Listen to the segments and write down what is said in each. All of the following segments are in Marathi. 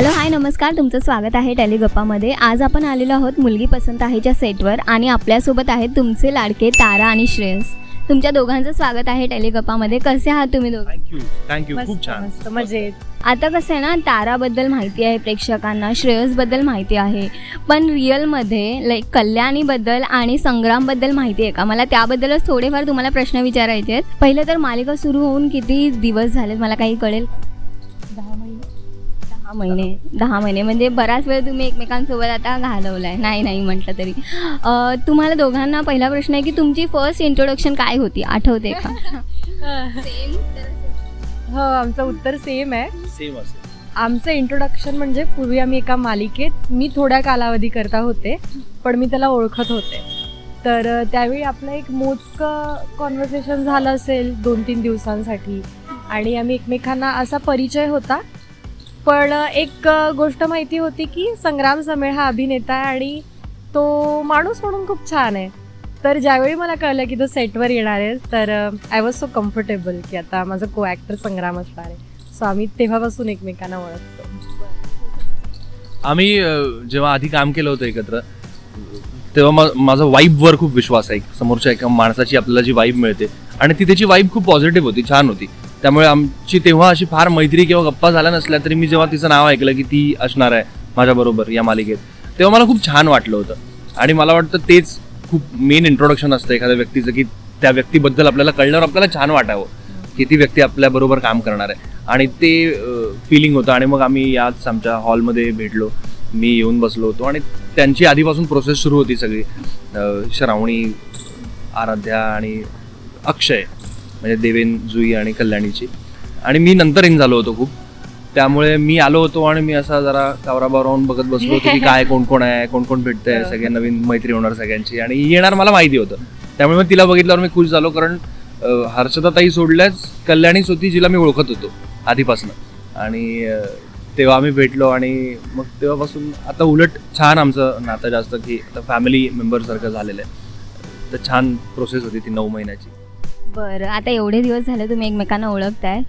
हॅलो हाय नमस्कार. तुमचं स्वागत आहे टेलिगप्पामध्ये आज आपण आलेलो आहोत मुलगी पसंत आहेच्या सेटवर आणि आपल्यासोबत आहेत तुमचे लाडके तारा आणि श्रेयस. तुमच्या दोघांचं स्वागत आहे टेलिगप्पामध्ये कसे आहात तुम्ही दोघं? थँक्यू थँक्यू खूप छान. मस्त. मजेत. आता कसं आहे ना ताराबद्दल माहिती आहे प्रेक्षकांना श्रेयसबद्दल माहिती आहे. पण रिअलमध्ये लाईक कल्याणीबद्दल आणि संग्रामबद्दल माहिती आहे का? मला त्याबद्दलच थोडेफार तुम्हाला प्रश्न विचारायचे आहेत. पहिलं तर मालिका सुरू होऊन किती दिवस झालेत? मला काही कळेल? दहा महिने दहा महिने. म्हणजे बराच वेळ तुम्ही एकमेकांसोबत आता घालवलाय. नाही नाही म्हटलं तरी. अं, तुम्हाला दोघांना पहिला प्रश्न आहे की तुमची फर्स्ट इंट्रोडक्शन काय होती? आठवते का? हो आमचं उत्तर सेम आहे. सेम असेल आमचं इंट्रोडक्शन म्हणजे पूर्वी आम्ही एका मालिकेत मी थोड्या कालावधी करता होते पण मी त्याला ओळखत होते. तर अ, त्यावेळी आपलं एक मोजकं कॉन्व्हर्सेशन झालं असेल दोन तीन दिवसांसाठी. आणि आम्ही एकमेकांना असा परिचय होता पण एक गोष्ट माहिती होती की संग्राम समेळ हा अभिनेता आहे आणि तो माणूस म्हणून खूप छान आहे. तर ज्यावेळी मला कळलं की तो सेटवर येणार आहे तर आय वॉज सो कम्फर्टेबल की आता माझं को ॲक्टर संग्राम असणार आहे. सो आम्ही तेव्हापासून एकमेकांना ओळखतो. आम्ही जेव्हा आधी काम केलं होतं एकत्र तेव्हा माझा वाईबवर खूप विश्वास आहे. समोरच्या एका माणसाची आपल्याला जी वाईब मिळते आणि ती त्याची वाईब खूप पॉझिटिव्ह होती छान होती. त्यामुळे आमची तेव्हा अशी फार मैत्री किंवा गप्पा झाल्या नसल्या तरी मी जेव्हा तिचं नाव ऐकलं की ती असणार आहे माझ्याबरोबर या मालिकेत तेव्हा मला खूप छान वाटलं होतं. आणि मला वाटतं तेच खूप मेन इंट्रोडक्शन असतं एखाद्या व्यक्तीचं की त्या व्यक्तीबद्दल आपल्याला कळल्यावर आपल्याला छान वाटावं की ती व्यक्ती आपल्याबरोबर काम करणार आहे. आणि ते फिलिंग होतं आणि मग आम्ही याच आमच्या हॉलमध्ये भेटलो मी येऊन बसलो होतो आणि त्यांची आधीपासून प्रोसेस सुरू होती सगळी. श्रावणी आराध्या आणि अक्षय. म्हणजे देवेन जुई आणि कल्याणीची. आणि मी नंतर इन झालो होतो खूप. त्यामुळे मी आलो होतो आणि मी असा जरा कावराबावरावून बघत बसलो होतो की काय कोण कोण आहे कोण कोण भेटतंय सगळे नवीन मैत्री होणार सगळ्यांची. आणि ही येणार मला माहिती होतं. त्यामुळे मग तिला बघितल्यावर मी खुश झालो कारण हर्षदाताई सोडल्याच कल्याणीच होती जिला मी ओळखत होतो आधीपासून. आणि तेव्हा आम्ही भेटलो आणि मग तेव्हापासून आता उलट छान आमचं नातं जास्त की आता फॅमिली मेंबरसारखं झालेलं आहे. तर छान प्रोसेस होती ती नऊ महिन्याची. बरं आता एवढे दिवस झाले तुम्ही एकमेकांना ओळखताय.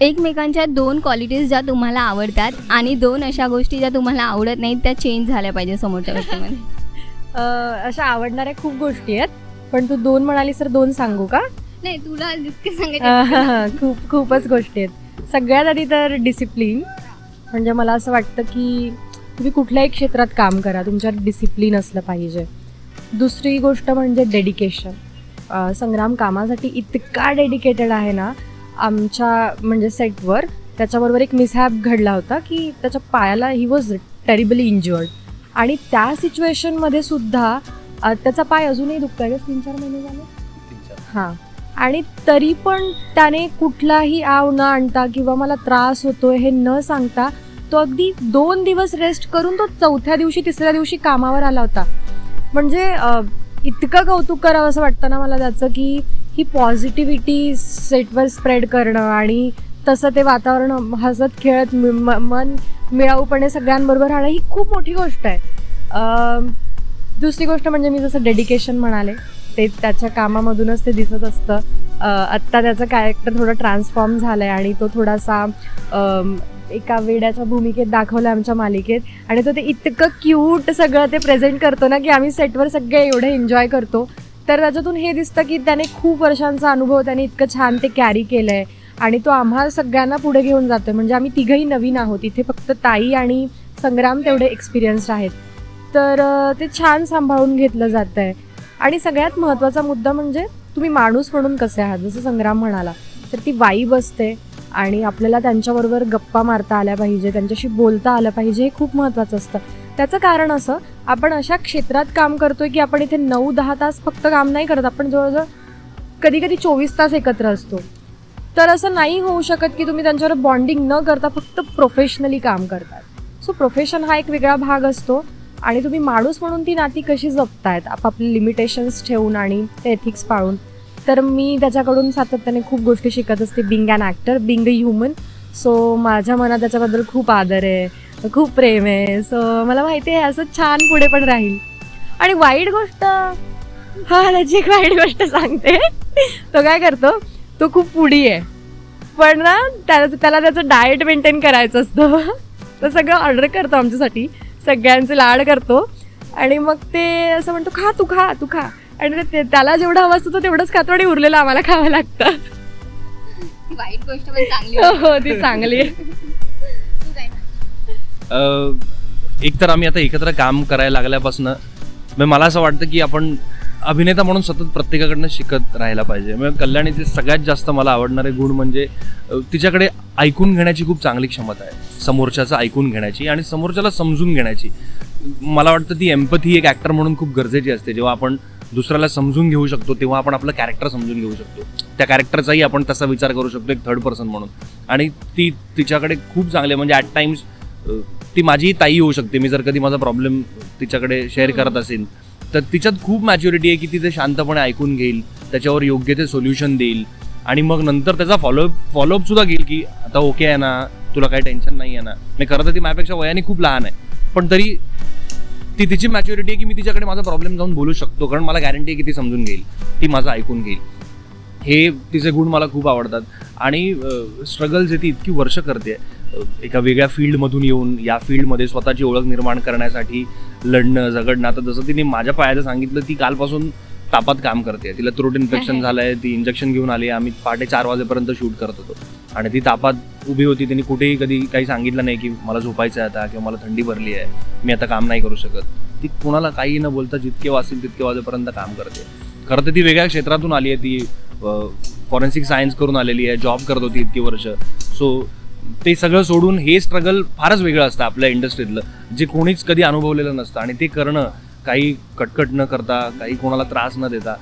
एकमेकांच्या दोन क्वालिटीज ज्या तुम्हाला आवडतात आणि दोन अशा गोष्टी ज्या तुम्हाला आवडत नाहीत त्या चेंज झाल्या पाहिजे समोरच्या व्यक्तीमध्ये. अं, अशा आवडणाऱ्या खूप गोष्टी आहेत पण तू दोन म्हणालीस तर दोन सांगू का? नाही तुला जितके सांगायचे अं, खूप खूपच गोष्टी आहेत. सगळ्यात आधी तर डिसिप्लिन म्हणजे मला असं वाटतं की तुम्ही कुठल्याही क्षेत्रात काम करा तुमच्यात डिसिप्लिन असलं पाहिजे. दुसरी गोष्ट म्हणजे डेडिकेशन संग्राम कामासाठी इतका डेडिकेटेड आहे ना आमच्या म्हणजे सेटवर त्याच्याबरोबर एक मिसहॅप घडला होता की त्याच्या पायाला ही वॉज टेरिबली इंज्युअर्ड आणि त्या सिच्युएशनमध्ये सुद्धा त्याचा पाय अजूनही दुखतोय का तीन चार महिने झाले? हां. आणि तरी पण त्याने कुठलाही आव न आणता किंवा मला त्रास होतोय हे न सांगता तो अगदी दोन दिवस रेस्ट करून तो चौथ्या दिवशी तिसऱ्या दिवशी कामावर आला होता. म्हणजे इतकं कौतुक करावं असं वाटतं ना मला त्याचं की ही पॉझिटिव्हिटी सेटवर स्प्रेड करणं आणि तसं ते वातावरण हसत खेळत म- मन मिळाऊपणे सगळ्यांबरोबर राहणं ही खूप मोठी गोष्ट आहे. दुसरी गोष्ट म्हणजे मी जसं डेडिकेशन म्हणाले ते त्याच्या कामामधूनच ते दिसत असतं. आत्ता त्याचं कॅरेक्टर थोडं ट्रान्सफॉर्म झालं आहे आणि तो थोडासा एका वेड्याच्या भूमिकेत दाखवलं आमच्या मालिकेत. आणि तो ते इतकं क्यूट सगळं ते प्रेझेंट करतो ना की आम्ही सेटवर सगळे एवढे एन्जॉय करतो. तर त्याच्यातून हे दिसतं की त्याने खूप वर्षांचा अनुभव त्याने इतकं छान ते कॅरी केलं आहे आणि तो आम्हा सगळ्यांना पुढे घेऊन जातोय. म्हणजे आम्ही तिघही नवीन आहोत. इथे फक्त ताई आणि संग्राम तेवढे एक्सपिरियन्स्ड आहेत. तर ते छान सांभाळून घेतलं जातं आहे आणि सगळ्यात महत्त्वाचा मुद्दा म्हणजे तुम्ही माणूस म्हणून कसे आहात? जसं संग्राम म्हणाला तर ती वाईब असते आणि आपल्याला त्यांच्याबरोबर गप्पा मारता आल्या पाहिजे त्यांच्याशी बोलता आलं पाहिजे हे खूप महत्त्वाचं असतं. त्याचं कारण असं आपण अशा क्षेत्रात काम करतोय की आपण इथे नऊ दहा तास फक्त काम नाही करत आपण जवळजवळ कधी कधी चोवीस तास एकत्र असतो. तर असं नाही होऊ शकत की तुम्ही त्यांच्यावर बॉन्डिंग न करता फक्त प्रोफेशनली काम करतात सो प्रोफेशन हा एक वेगळा भाग असतो. आणि तुम्ही माणूस म्हणून ती नाती कशी जपतायत? आपापले लिमिटेशन्स ठेवून आणि ते एथिक्स पाळून. तर मी त्याच्याकडून सातत्याने खूप गोष्टी शिकत असते. Being an actor being a human so माझ्या मनात त्याच्याबद्दल खूप आदर आहे खूप प्रेम आहे. सो मला माहिती आहे असं छान पुढे पण राहील. आणि वाईट गोष्ट हा त्याची एक वाईट गोष्ट सांगते. तो काय करतो तो खूप पुढी आहे. पण ना त्याला त्याला त्याचं डाएट मेंटेन करायचं असतं. तर सगळं ऑर्डर करतो आमच्यासाठी. सगळ्यांचे लाड करतो. आणि मग ते असं म्हणतो खा तू खा तू खा. आणि ते त्याला जेवढं हवं असतं तो तेवढंच खातो आणि उरलेलं आम्हाला खावं लागतं. वाईट गोष्ट पण चांगली हो ती चांगली आहे. अं, एक तर आम्ही आता एकत्र काम करायला लागल्यापासून मला असं वाटतं की आपण अभिनेता म्हणून सतत प्रत्येकाकडनं शिकत राहायला पाहिजे. म्हणजे कल्याणीचे सगळ्यात जास्त मला आवडणारे गुण म्हणजे तिच्याकडे ऐकून घेण्याची खूप चांगली क्षमता आहे. समोरच्याचं ऐकून घेण्याची आणि समोरच्याला समजून घेण्याची. मला वाटतं ती एम्पथी एक ॲक्टर म्हणून खूप गरजेची असते. जेव्हा आपण दुसऱ्याला समजून घेऊ शकतो तेव्हा आपण आपलं कॅरेक्टर समजून घेऊ शकतो. त्या कॅरेक्टरचाही आपण तसा विचार करू शकतो एक थर्ड पर्सन म्हणून. आणि ती तिच्याकडे खूप चांगले म्हणजे ॲट टाइम्स ती माझी ताई होऊ शकते. मी जर कधी माझा प्रॉब्लेम तिच्याकडे शेअर करत असेल तर तिच्यात खूप मॅच्युरिटी आहे की ती ते शांतपणे ऐकून घेईल त्याच्यावर योग्य ते सोल्युशन देईल. आणि मग नंतर त्याचा फॉलोअप फॉलोअप सुद्धा घेईल की आता ओके आहे ना तुला काही टेन्शन नाही आहे ना. मी खरं तर ती माझ्यापेक्षा वयाने खूप लहान आहे. पण तरी ती तिची मॅच्युरिटी आहे की मी तिच्याकडे माझा प्रॉब्लेम जाऊन बोलू शकतो कारण मला गॅरंटी आहे की ती समजून घेईल ती माझं ऐकून घेईल. हे तिचे गुण मला खूप आवडतात. आणि स्ट्रगल जे ती इतकी वर्ष करते. एका वेगळ्या फील्डमधून येऊन या फील्डमध्ये स्वतःची ओळख निर्माण करण्यासाठी लढणं झगडणं. आता जसं तिने माझ्या पायाचं सांगितलं ती कालपासून तापात काम करते. तिला थ्रोट इन्फेक्शन झालंय ती इंजेक्शन घेऊन आली आम्ही पहाटे चार वाजेपर्यंत शूट करत होतो. आणि ती तापात उभी होती तिने कुठेही कधी काही सांगितलं नाही की मला झोपायचं आहे आता किंवा मला थंडी भरली आहे मी आता काम नाही करू शकत. ती कोणाला काही न बोलता जितके वाचतील तितके वाजेपर्यंत काम करते. खरं तर ती वेगळ्या क्षेत्रातून आली आहे ती फॉरेन्सिक सायन्स करून आलेली आहे जॉब करत होती इतकी वर्ष. सो ते सगळं सोडून हे स्ट्रगल फारच वेगळं असतं आपल्या इंडस्ट्रीतलं जे कोणीच कधी अनुभवलेलं नसतं. आणि ते करणं काही कटकट न करता काही कोणाला त्रास न देता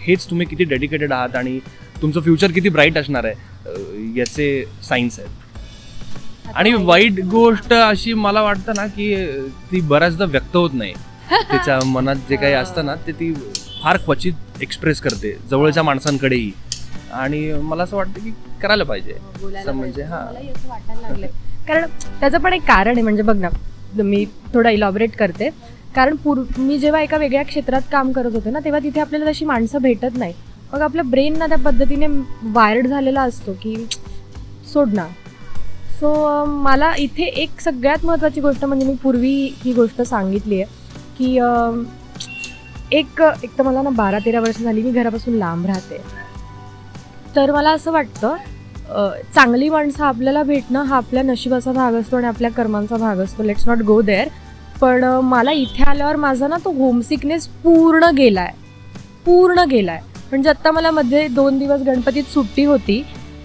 हेच तुम्ही किती डेडिकेटेड आहात आणि तुमचं फ्युचर किती ब्राईट असणार आहे याचे सायन्स आहेत. आणि वाईट गोष्ट अशी मला वाटतं ना की ती बऱ्याचदा व्यक्त होत नाही. तिच्या मनात जे काही असतं ना ते ती फार क्वचित एक्सप्रेस करते जवळच्या माणसांकडेही. आणि मला असं वाटतं की करायला पाहिजे. असं म्हणजे हा. कारण त्याचं पण एक कारण आहे म्हणजे बघ ना मी थोडं इलॉबरेट करते. कारण पूर्व मी जेव्हा एका वेगळ्या क्षेत्रात काम करत होते ना तेव्हा तिथे आपल्याला तशी माणसं भेटत नाही. मग आपलं ब्रेन ना त्या पद्धतीने वायर्ड झालेला असतो की सोड ना. सो मला इथे एक सगळ्यात महत्त्वाची गोष्ट म्हणजे मी पूर्वी ही गोष्ट सांगितली आहे की एक एक तर मला ना बारा तेरा वर्ष झाली मी घरापासून लांब राहते. तर मला असं वाटतं चांगली माणसं आपल्याला भेटणं हा आपल्या नशिबाचा भाग असतो आणि आपल्या कर्मांचा भाग असतो. लेट्स नॉट गो देअर पण मला इथे आल्यावर माझा ना तो होमसिकनेस पूर्ण गेला आहे पूर्ण गेला आहे म्हणजे आत्ता मला मध्ये दोन दिवस गणपतीत सुट्टी होती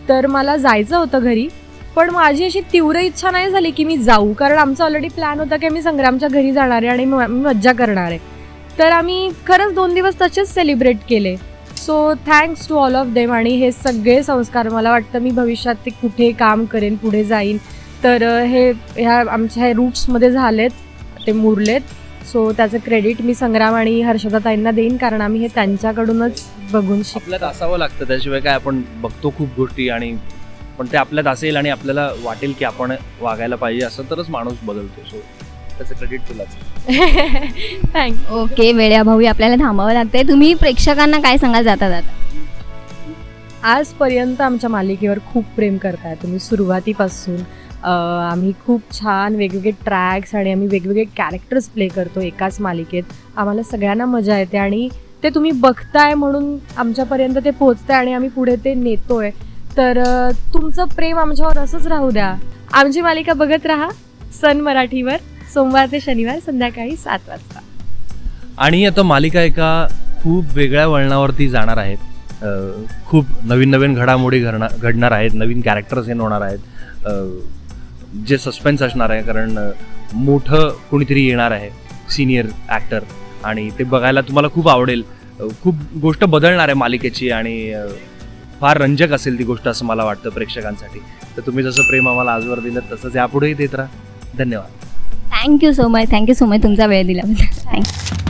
तर मला जायचं होतं घरी पण माझी अशी तीव्र इच्छा नाही झाली की मी जाऊ कारण आमचा ऑलरेडी प्लॅन होता की आम्ही संग्रामच्या घरी जाणार आहे आणि मी मज्जा करणार आहे. तर आम्ही खरंच दोन दिवस तसेच सेलिब्रेट केले. So thanks to all of them आणि हे सगळे संस्कार मला वाटतं मी भविष्यात ते कुठे काम करेन पुढे जाईन. तर हे ह्या आमच्या ह्या रूट्समध्ये झालेत. ते मुरलेत. सो त्याचं क्रेडिट मी संग्राम आणि हर्षदाताईंना देईन कारण आम्ही हे त्यांच्याकडूनच बघून आपल्यात असावं लागतं त्याशिवाय काय आपण बघतो खूप गोष्टी आणि पण ते आपल्यात असेल आणि आपल्याला वाटेल की आपण वागायला पाहिजे असं तरच माणूस बदलतो. सो त्याचं क्रेडिट तुलाच. थँक ओके वेळ्या भाऊ आपल्याला थांबावं लागतंय. तुम्ही प्रेक्षकांना काय सांगाल जाता जाता आजपर्यंत आमच्या मालिकेवर खूप प्रेम करताय तुम्ही सुरुवातीपासून. आम्ही खूप छान वेगवेगळे ट्रॅक्स आणि आम्ही वेगवेगळे कॅरेक्टर्स प्ले करतो एकाच मालिकेत. आम्हाला सगळ्यांना मजा येते आणि ते तुम्ही बघताय म्हणून आमच्यापर्यंत ते पोचतंय आणि आम्ही पुढे ते नेतोय. तर तुमचं प्रेम आमच्यावर असंच राहू द्या. आमची मालिका बघत राहा सन मराठीवर सोमवार ते शनिवार संध्याकाळी सात वाजता. आणि आता मालिका एका खूप वेगळ्या वळणावरती जाणार आहेत. खूप नवीन नवीन घडामोडी घडणार घडणार आहेत नवीन कॅरेक्टर्स येण होणार आहेत जे सस्पेन्स असणार आहे कारण मोठं कोणीतरी येणार आहे सिनियर ॲक्टर आणि ते बघायला तुम्हाला खूप आवडेल. खूप गोष्ट बदलणार आहे मालिकेची आणि फार रंजक असेल ती गोष्ट असं मला वाटतं प्रेक्षकांसाठी. तर तुम्ही जसं प्रेम आम्हाला आजवर दिलं तसंच यापुढेही देत राहा. धन्यवाद. Thank you so much thank you so much तुमचा वेळ दिल्याबद्दल. थँक्यू